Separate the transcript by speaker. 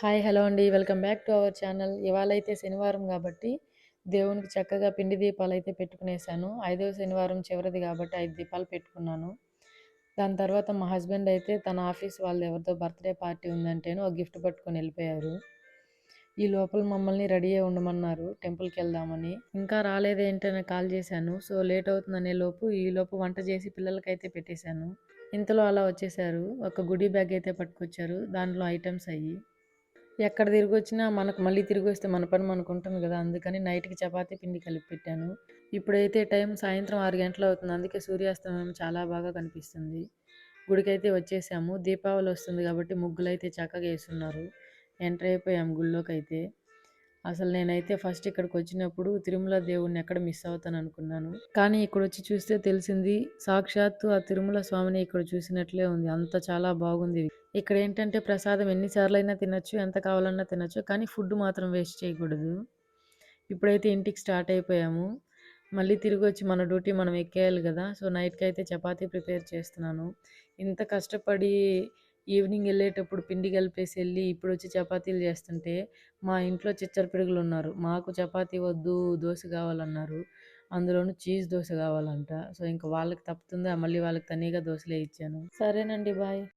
Speaker 1: Hi hello అండి. Welcome back to our channel. ఇవాళ అయితే శనివారం కాబట్టి దేవునికి చక్కగా పిండి దీపాలు అయితే పెట్టుకునేసాను. ఐదవ శనివారం చివరిది కాబట్టి ఐదు దీపాలు పెట్టుకున్నాను. దాని తర్వాత మా హస్బెండ్ అయితే తన ఆఫీస్ వాళ్ళు ఎవరితో బర్త్డే పార్టీ ఉందంటేనో ఒక గిఫ్ట్ పట్టుకొని వెళ్ళిపోయారు. ఈ లోపల మమ్మల్ని రెడీ అయి ఉండమన్నారు టెంపుల్కి వెళ్దామని. ఇంకా రాలేదేంటని కాల్ చేశాను. సో లేట్ అవుతుందనే లోపు ఈ లోపు వంట చేసి పిల్లలకైతే పెట్టేశాను. ఇంతలో అలా వచ్చేసారు. ఒక గుడి బ్యాగ్ అయితే పట్టుకొచ్చారు. దాంట్లో ఐటమ్స్ అయ్యి. ఎక్కడ తిరిగి వచ్చినా మనకు మళ్ళీ తిరిగి వస్తే మన పని మనకు కదా అందుకని నైట్కి చపాతీ పిండి కలిపి పెట్టాను. ఇప్పుడైతే టైం సాయంత్రం ఆరు గంటలు అవుతుంది అందుకే సూర్యాస్తమయం చాలా బాగా కనిపిస్తుంది. గుడికైతే వచ్చేసాము. దీపావళి వస్తుంది కాబట్టి ముగ్గులు అయితే చక్కగా వేస్తున్నారు ఎంటర్ అయిపోయాము గుళ్ళోకి అయితే అసలు నేనైతే ఫస్ట్ ఇక్కడికి వచ్చినప్పుడు తిరుమల దేవుణ్ణి ఎక్కడ మిస్ అవుతాను అనుకున్నాను కానీ ఇక్కడ వచ్చి చూస్తే తెలిసింది సాక్షాత్తు ఆ తిరుమల స్వామిని ఇక్కడ చూసినట్లే ఉంది. అంత చాలా బాగుంది. ఇక్కడ ఏంటంటే ప్రసాదం ఎన్నిసార్లు అయినా తినచ్చు ఎంత కావాలన్నా తినచ్చు కానీ ఫుడ్ మాత్రం వేస్ట్ చేయకూడదు. ఇప్పుడైతే ఇంటికి స్టార్ట్ అయిపోయాము. మళ్ళీ తిరిగి వచ్చి మన డ్యూటీ మనం ఎక్కేయాలి కదా సో నైట్కి అయితే చపాతీ ప్రిపేర్ చేస్తున్నాను. ఇంత కష్టపడి ఈవినింగ్ వెళ్ళేటప్పుడు పిండి కలిపేసి వెళ్ళి ఇప్పుడు వచ్చి చపాతీలు చేస్తుంటే మా ఇంట్లో చిచ్చర పిడుగులు ఉన్నారు మాకు చపాతీ వద్దు దోశ కావాలన్నారు. అందులోనూ చీజ్ దోశ కావాలంట. సో ఇంకా వాళ్ళకి తప్పుతుందా? మళ్ళీ వాళ్ళకి తనీగా దోశలే ఇచ్చాను. సరేనండి బాయ్.